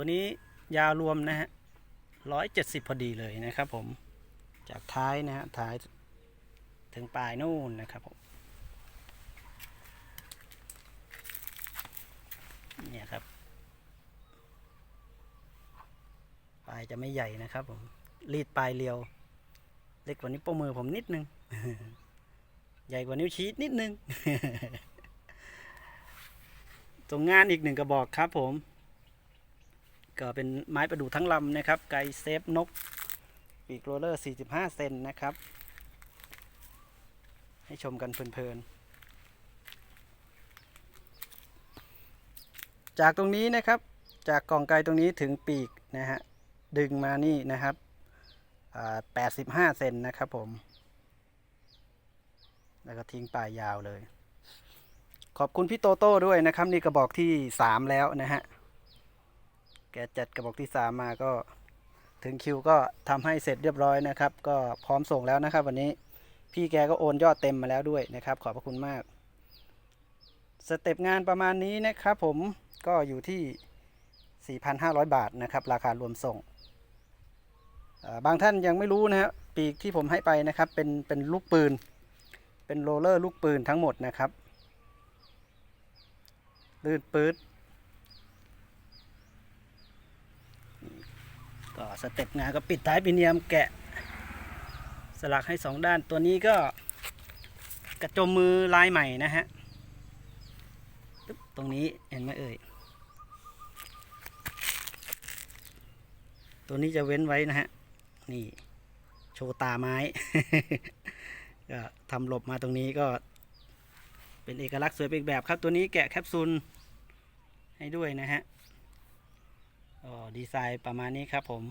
ตัวนี้ยาวรวมนะฮะร้อยเจ็ดสิบพอดีเลยนะครับผม จากท้ายนะฮะท้ายถึงปลายนู่นนะครับผมเนี่ยครับ ปลายจะไม่ใหญ่นะครับผม รีดปลายเรียว เล็กกว่านิ้วโป้งมือผมนิดนึง ใหญ่กว่านิ้วชี้นิดนึงตรงงานอีกหนึ่งกระบอกครับผม ก็เป็นไม้ประดู่ทั้งลำนะครับ ไกเซฟนก ปีกโรลเลอร์ 45 เซนนะครับ ให้ชมกันเพลินๆ จากตรงนี้นะครับ จากกล่องไกตรงนี้ถึงปีกนะฮะ ดึงมานี่นะครับ 85 เซนนะครับผม แล้วก็ทิ้งปลายยาวเลย ขอบคุณพี่โตโต้ด้วยนะครับ นี่กระบอกที่ 3 แล้วนะฮะ แกจัดกระบอกที่3มมาก็ถึงคิวก็ทำให้เสร็จเรียบร้อยนะครับ ก็พร้อมส่งแล้วนะครับ วันนี้พี่แกก็โอนยอดเต็มมาแล้วด้วยนะครับ ขอบพระคุณมาก สเต็ปงานประมาณนี้นะครับ ผมก็อยู่ที่ 4,500 บาทนะครับ ราคารวมส่ง บางท่านยังไม่รู้นะฮะปีกที่ผมให้ไปนะครับ เป็นเป็นลูกปืน เป็นโรลเลอร์ลูกปืนทั้งหมดนะครับลื่นปื๊ด ก็สเต็ปงานก็ปิดท้ายปีเนียมแกะ สลักให้สองด้านตัวนี้ก็กระจมมือลายใหม่นะฮะตึ๊บตรงนี้เห็นไหมเอ่ย ตัวนี้จะเว้นไว้นะฮะ นี่ โชว์ตาไม้ ก็ทำหลบมาตรงนี้ก็ เป็นเอกลักษณ์สวยไปอีกแบบครับ ตัวนี้แกะแคปซูลให้ด้วยนะฮะ ดีไซน์ประมาณนี้ครับผม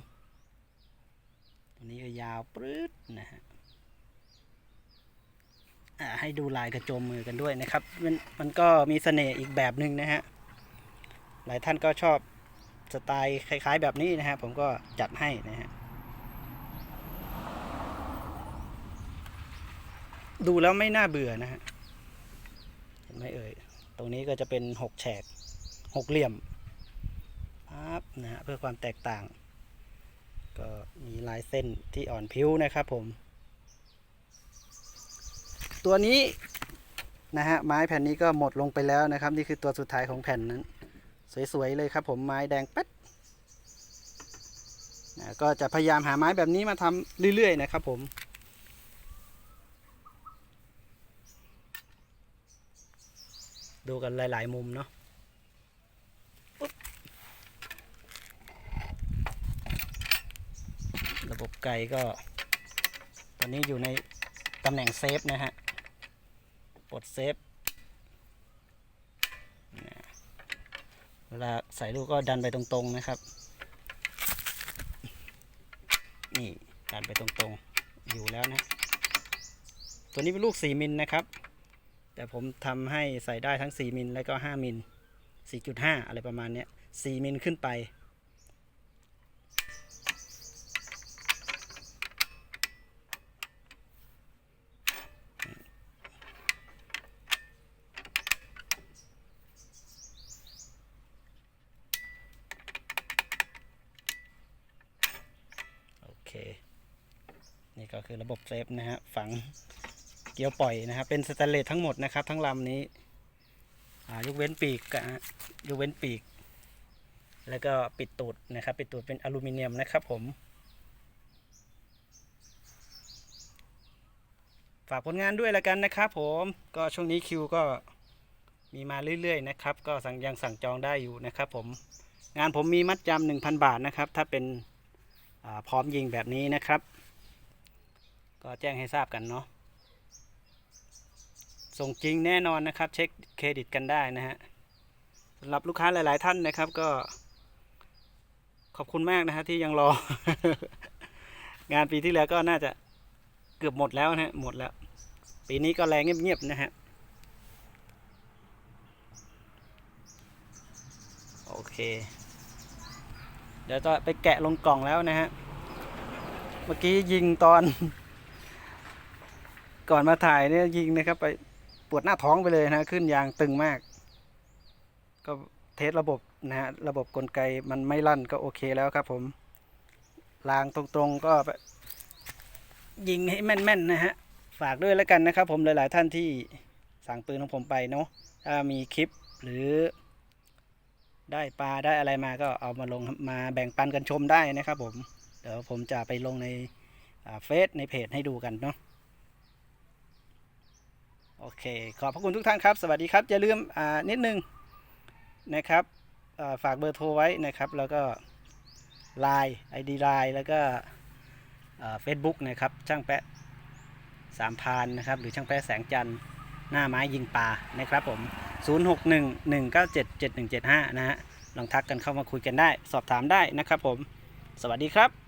ตัวนี้ก็ยาวปรื๊ดนะฮะให้ดูลายกระโจมมือกันด้วยนะครับ มันมันก็มีเสน่ห์อีกแบบหนึ่งนะฮะ หลายท่านก็ชอบสไตล์คล้าย ๆ แบบนี้นะฮะ ผมก็จัดให้นะฮะ ดูแล้วไม่น่าเบื่อนะฮะ เห็นไหมเอ่ย ตรงนี้ก็จะเป็นหกแฉกหกเหลี่ยม ปั๊บนะฮะเพื่อความแตกต่าง ก็มีลายเส้นที่อ่อนพิ้วนะครับผม ตัวนี้นะฮะไม้แผ่นนี้ก็หมดลงไปแล้วนะครับ นี่คือตัวสุดท้ายของแผ่นนั้น สวยๆเลยครับผมไม้แดงเป็ดนะก็จะพยายามหาไม้แบบนี้มาทำเรื่อยๆนะครับผมดูกันหลาย ๆ มุมเนาะปุ๊บระบบ ไกลก็ตอนนี้อยู่ในตำแหน่งเซฟนะฮะปลดเซฟเวลาใส่ลูกก็ดันไปตรงๆนะครับ นี่ดันไปตรงๆอยู่แล้วนะ ตัวนี้เป็นลูก 4 มิลนะครับ แต่ผมทำให้ใส่ได้ทั้ง 4 มิลแล้วก็ 5 มิล 4.5 อะไรประมาณนี้4มิลขึ้นไป โอเค นี่ก็คือระบบเซฟนะฮะฝังเกียวปล่อยนะครับเป็นสแตนเลสทั้งหมดนะครับ ทั้งลำนี้ยกเว้นปีกกับยกเว้นปีก แล้วก็ปิดตูดนะครับ ปิดตูดเป็นอลูมิเนียมนะครับผม ฝากผลงานด้วยละกันนะครับผมก็ช่วงนี้คิวก็มีมาเรื่อยๆนะครับ ก็สั่งยังสั่งจองได้อยู่นะครับผมงานผมมีมัดจำหนึ่งพันบาทนะครับ ถ้าเป็นพร้อมยิงแบบนี้นะครับ ก็แจ้งให้ทราบกันเนาะส่งจริงแน่นอนนะครับ เช็คเครดิตกันได้นะฮะสำหรับลูกค้าหลาย ๆ ท่านนะครับก็ ขอบคุณมากนะฮะที่ยังรอ งานปีที่แล้วก็น่าจะเกือบหมดแล้วนะฮะหมดแล้ว ปีนี้ก็แรงเงียบ ๆ นะฮะโอเค เดี๋ยวจะไปแกะลงกล่องแล้วนะฮะ เมื่อกี้ยิงตอน ก่อนมาถ่ายเนี่ยยิงนะครับ ไปปวดหน้าท้องไปเลยนะขึ้นยางตึงมาก ก็เทสระบบนะฮะระบบกลไกมันไม่ลั่นก็โอเคแล้วครับ ผมลางตรงๆก็ยิงให้แม่นๆนะฮะฝากด้วยแล้วกันนะครับ ผมหลายๆท่านที่สั่งปืนของผมไปเนาะถ้ามีคลิปหรือ ได้ปลาได้อะไรมาก็เอามาลงมาแบ่งปันกันชมได้นะครับ ผมเดี๋ยวผมจะไปลงในเฟซในเพจให้ดูกันเนาะ โอเค ขอบพระคุณทุกท่านครับ สวัสดีครับ อย่าลืมอ่านิดนึงนะครับาฝากเบอร์โทรไว้นะครับ แล้วก็ Line ID Line แล้วก็เฟซบุ๊กนะครับ ช่างแปะสามพานนะครับ หรือช่างแปะแสงจันทร์หน้าไม้ยิงปลานะครับผม 0611977175 นะฮะ ลองทักกันเข้ามาคุยกันได้ สอบถามได้นะครับผม สวัสดีครับ